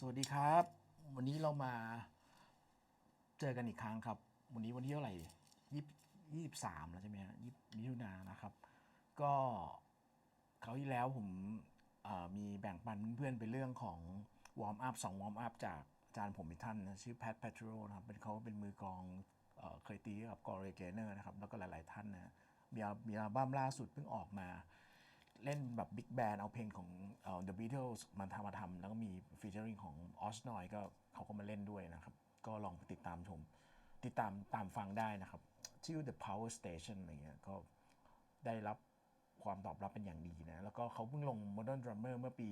สวัสดีครับ วันนี้เรามาเจอกันอีกครั้งครับ วันนี้วันที่เท่าไหร่ยี่ยี่สิบสามแล้วใช่ไหมฮะยี่มิถุนานะครับ ก็เขาวที่แล้วผมมีแบ่งปันเพื่อนๆไปเรื่องของวอร์มอัพสองวอร์มอัพจากอาจารย์ผมอีกท่านนะชื่อแพทแพทโรนะครับเป็นเขาเป็นมือกองเเคยตีกับกอร์เรเกเนอร์นะครับ แล้วก็หลายๆท่านนะมีอัลมีอัลบั้มล่าสุดเพิ่งออกมา เล่นแบบบิ๊กแบนเอาเพลงของเอ่อ The Beatles มาทำมาทำแล้วก็มีฟีเจอริงของออสนอยก็เขาก็มาเล่นด้วยนะครับ ก็ลองติดตามชม ติดตามตามฟังได้นะครับ ชื่อ The Power Station อะไรเงี้ยก็ได้รับความตอบรับเป็นอย่างดีนะ แล้วก็เขาเพิ่งลง Modern Drummer เมื่อปี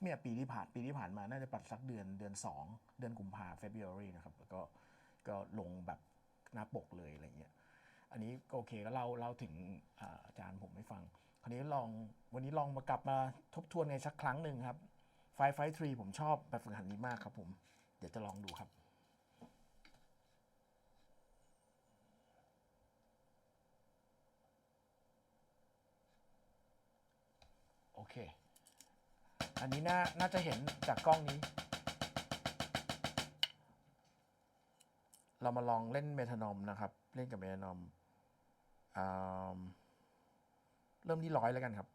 เมื่อปีที่ผ่านปีที่ผ่านมาน่าจะปัดสักเดือนเดือน 2 เดือนกุมภา February นะครับแล้วก็ก็ลงแบบหน้าปกเลยอะไรเงี้ยอันนี้ก็โอเคก็เล่าเล่าถึงอาจารย์ผมให้ฟัง ราวนี้ลองวันนี้ลองมากลับมาทบทวนในสักครั้งหนึ่งครับไฟไฟทรีผมชอบแบบฝึกหัดนี้มากครับผม เดี๋ยวจะลองดูครับโอเค อันนี้น่าน่าจะเห็นจากกล้องนี้ เรามาลองเล่นเมทานอมนะครับ เล่นกับเมทานอมอ่า เริ่มที่ร้อยแล้วกันครับ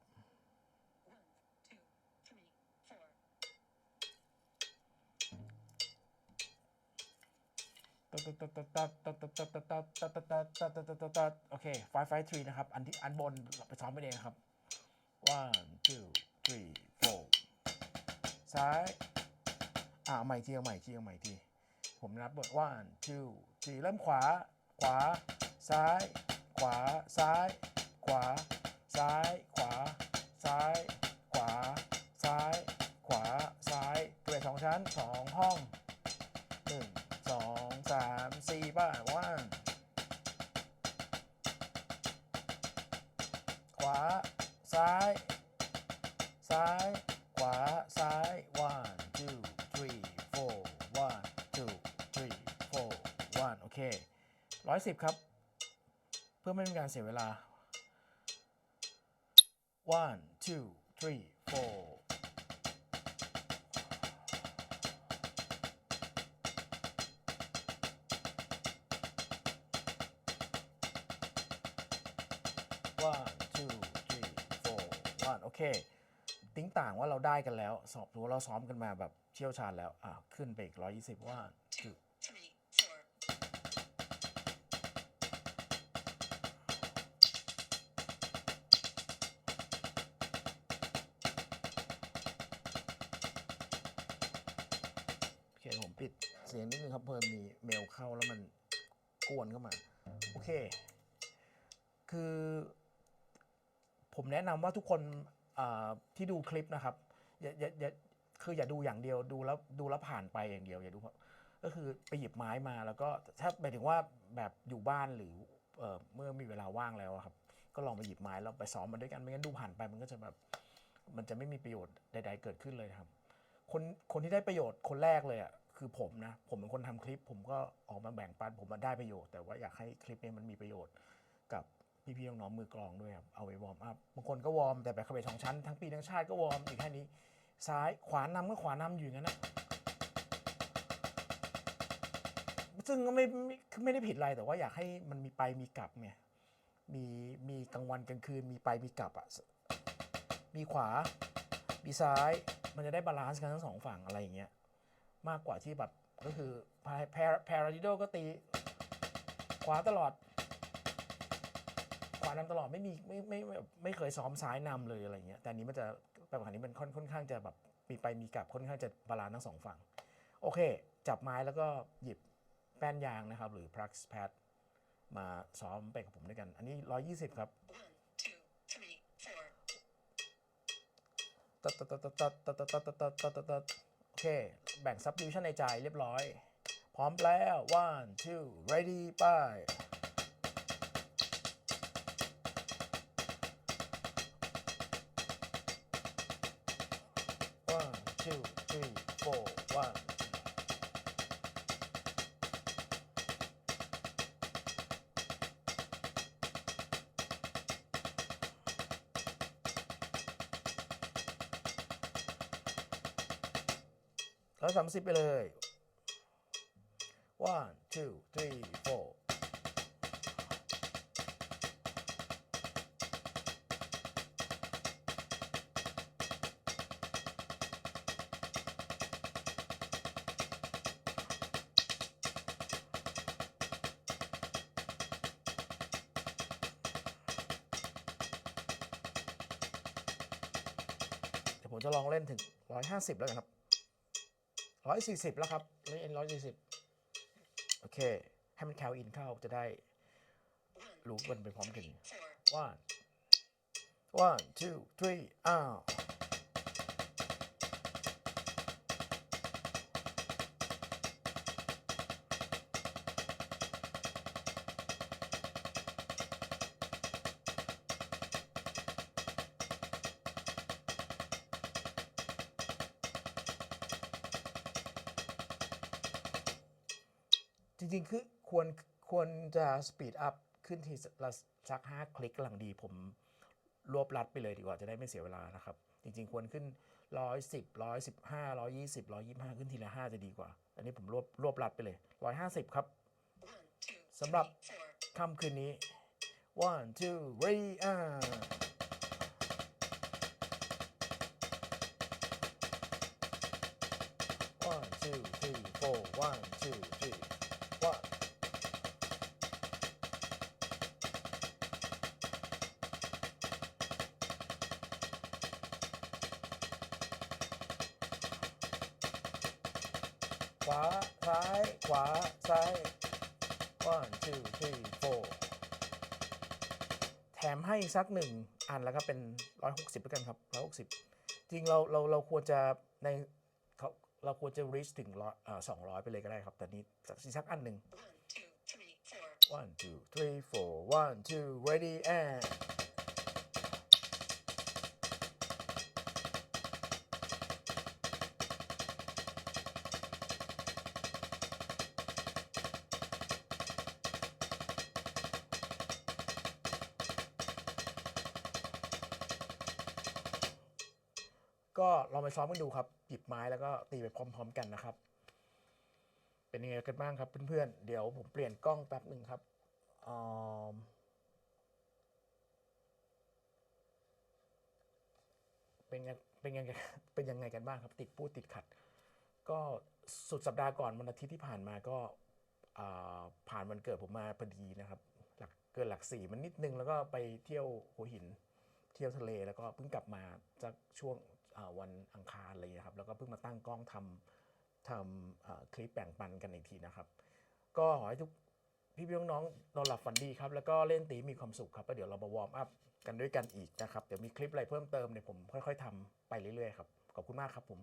โอเค five five three นะครับ อันที่อันบนไปซ้อมไปเองครับ one two three four ซ้าย อ่าใหม่ทีเอาใหม่ทีเอาใหม่ที ผมนับบท one two three เริ่มขวา ขวา ซ้าย ขวา ซ้าย ขวา ซ้าย ขวา ซ้าย ขวา ซ้าย ขวา ซ้ายเกรดสองชั้นสองห้องหนึ่งสองสามสี่ป้าว่างขวา ซ้าย ซ้าย ขวา ซ้าย one two three four one two three four one โอเคร้อยสิบครับ เพื่อไม่เป็นการเสียเวลา one two three four ว่า two three four one โอเค ติ้งต่างว่าเราได้กันแล้ว สอบถือว่าเราซ้อมกันมาแบบเชี่ยวชาญแล้ว อะ ขึ้นไปอีกร้อยยี่สิบว่า เสียงนิดนึงครับเพิ่มมีเมลเข้าแล้วมันกวนเข้ามา โอเค คือ ผมแนะนำว่าทุกคนที่ดูคลิปนะครับอย่าอย่าอย่าคืออย่าดูอย่างเดียวดูแล้วดูแล้วผ่านไปอย่างเดียวอย่าดูก็คือไปหยิบไม้มาแล้วก็ถ้าหมายถึงว่าแบบอยู่บ้านหรือเเมื่อมีเวลาว่างแล้วครับ ก็ลองไปหยิบไม้แล้วไปซ้อมมันด้วยกันไม่งั้นดูผ่านไปมันก็จะแบบมันจะไม่มีประโยชน์ใด ๆ เกิดขึ้นเลยครับ คนคนที่ได้ประโยชน์คนแรกเลยอะ คือผมนะ ผมเป็นคนทำคลิป ผมก็ออกมาแบ่งปันผมมาได้ประโยชน์ แต่ว่าอยากให้คลิปนี้มันมีประโยชน์กับพี่ๆน้องๆมือกลองด้วยครับเอาไว้วอร์มอัพบางคนก็วอร์มแต่แบบเข้าไปสองชั้นทั้งปีทั้งชาติก็วอร์มอีกแค่นี้ ซ้ายขวานำก็ขวานำอยู่อย่างนั้นนะซึ่งก็ไม่ไม่คือไม่ได้ผิดอะไรแต่ว่าอยากให้มันมีไปมีกลับไงมีมีกลางวันกลางคืนมีไปมีกลับอะมีขวามีซ้ายมันจะได้บาลานซ์กันทั้งสองฝั่งอะไรอย่างเงี้ย มากกว่าที่แบบก็คือแพรแพราดิโดก็ตี ขวาตลอด ขวานำตลอดไม่มีไม่ไม่ไม่ไม่เคยซ้อมซ้ายนำเลยอะไรเงี้ยแต่อันนี้มันจะแบบอันนี้มันค่อนค่อนข้างจะแบบมีไปมีกลับค่อนข้างจะบาลานซ์ทั้งสองฝั่ง โอเค จับไม้แล้วก็หยิบแป้นยางนะครับ หรือ Prux Pad มาซ้อมไปกับผมด้วยกัน อันนี้ 120 ครับ One, two, three, four. ตัดตัดตัดตัดตัดตัดตัดตัดตัดตัดตัด โอเค แบ่งซับดิวชั่นในใจเรียบร้อย พร้อมแล้ว one two ready by one two three four one ร้อยสามสิบไปเลย one two three four เดี๋ยวผมจะลองเล่นถึง 150 แล้วกันครับ ร้อยสี่สิบแล้วครับเล่นร้อยสี่สิบโอเค ให้มันแคลอินเข้าจะได้รู้กันไปพร้อมกัน four, one one two three อ้าว จริง ๆ คือควรควรจะสปีดอัพขึ้นทีละสักห้าคลิกหลังดีผมรวบรัดไปเลยดีกว่าจะได้ไม่เสียเวลานะครับ จริง ๆ ควรขึ้น 110 115 120 125 ขึ้นทีละ 5 จะดีกว่า อันนี้ผมรวบรวบรัดไปเลย 150 ครับสำหรับค่ำคืนนี้ one two three อ่า one two วาซ้ายขวาซ้าย one two three four แถมให้สักหนึ่งอันแล้วก็เป็น 160แล้วกันครับ 160 จริงเราเราเราควรจะในเขาเราควรจะ reach ถึงร้อยเอ่อ200ไปเลยก็ได้ครับ แต่นี้สักสักอันหนึ่ง one, two, three, four, one two three four one two ready and ก็ลองไปซ้อมกันดูครับ หยิบไม้แล้วก็ตีไปพร้อม ๆ กันนะครับ เป็นยังไงกันบ้างครับเพื่อนๆ เดี๋ยวผมเปลี่ยนกล้องแป๊บหนึ่งครับอืมเป็นยังเป็นยังไงเป็นยังไงกันบ้างครับ ติดพูดติดขัด ก็สุดสัปดาห์ก่อนวันอาทิตย์ที่ผ่านมาก็ผ่านวันเกิดผมมาพอดีนะครับ หลักเกินหลักสี่มันนิดนึงแล้วก็ไปเที่ยวหัวหิน เที่ยวทะเลแล้วก็เพิ่งกลับมาจากช่วง วันอังคารอะไรอย่างเงี้ยครับแล้วก็เพิ่งมาตั้งกล้องทำทำคลิปแบ่งปันกันอีกทีนะครับ ก็ขอให้ทุกพี่พี่น้องนอนหลับฝันดีครับ แล้วก็เล่นตีมีความสุขครับแล้วเดี๋ยวเรามาวอร์มอัพกันด้วยกันอีกนะครับ เดี๋ยวมีคลิปอะไรเพิ่มเติมเนี่ยผมค่อย ๆทำไปเรื่อยๆครับ ขอบคุณมากครับผม